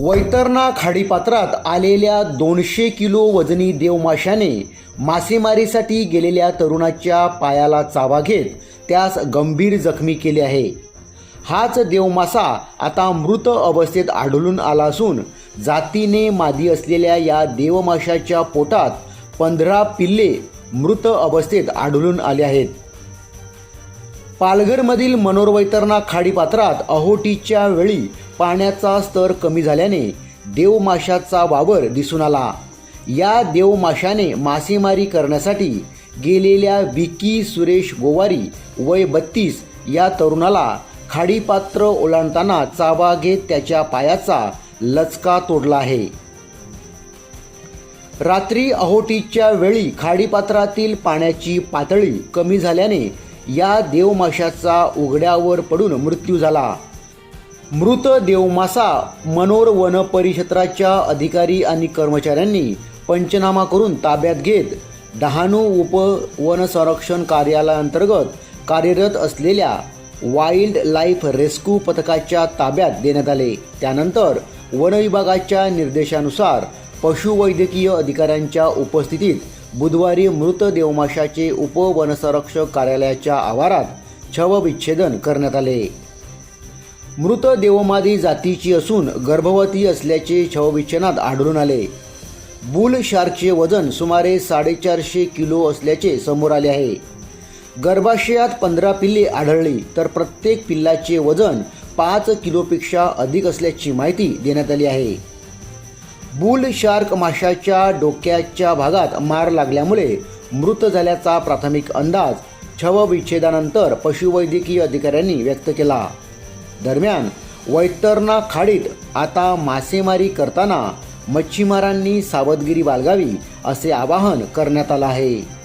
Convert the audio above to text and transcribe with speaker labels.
Speaker 1: वैतरणा खाडीपात्रात आलेल्या दोनशे किलो वजनी देवमाशाने मासेमारीसाठी गेलेल्या तरुणाच्या पायाला चावा घेत त्यास गंभीर जखमी केले आहे. हाच देवमासा आता मृत अवस्थेत आढळून आला असून जातीने मादी असलेल्या या देवमाशाच्या पोटात पंधरा पिल्ले मृत अवस्थेत आढळून आले आहेत. पालघरमधील मनोरवैतरणा खाडीपात्रात अहोटीच्या वेळी पाण्याचा स्तर कमी झाल्याने देवमाशाचा वावर दिसून आला. या देवमाशाने मासेमारी करण्यासाठी गेलेल्या विकी सुरेश गोवारी वय बत्तीस या तरुणाला खाडीपात्र ओलांडताना चावा घेत त्याच्या पायाचा लचका तोडला आहे. रात्री अहोटीच्या वेळी खाडीपात्रातील पाण्याची पातळी कमी झाल्याने या देवमाशाचा उघड्यावर पडून मृत्यू झाला. मृत देवमासा मनोर वन परिक्षेत्राच्या अधिकारी आणि कर्मचाऱ्यांनी पंचनामा करून ताब्यात घेत डहाणू उप वन संरक्षण कार्यालयाअंतर्गत कार्यरत असलेल्या वाईल्ड लाईफ रेस्क्यू पथकाच्या ताब्यात देण्यात आले. त्यानंतर वन विभागाच्या निर्देशानुसार पशुवैद्यकीय अधिकाऱ्यांच्या उपस्थितीत बुधवारी मृत देवमाशाचे उपवनसंरक्षक कार्यालयाच्या आवारात छवविच्छेदन करण्यात आले. मृत देवमादी जातीची असून गर्भवती असल्याचे शवविच्छेनात आढळून आले. बुल शार्कचे वजन सुमारे साडेचारशे किलो असल्याचे समोर आले आहे. गर्भाशयात पंधरा पिल्ले आढळली तर प्रत्येक पिल्लाचे वजन पाच किलोपेक्षा अधिक असल्याची माहिती देण्यात आली आहे. बुल शार्क माशाच्या डोक्याच्या भागात मार लागल्यामुळे मृत झाल्याचा प्राथमिक अंदाज शवविच्छेदानंतर पशुवैद्यकीय अधिकाऱ्यांनी व्यक्त केला. दरम्यान वैतरणा खाडीत आता मासेमारी करताना मच्छीमारांनी सावधगिरी बाळगावी असे आवाहन करण्यात आलं आहे.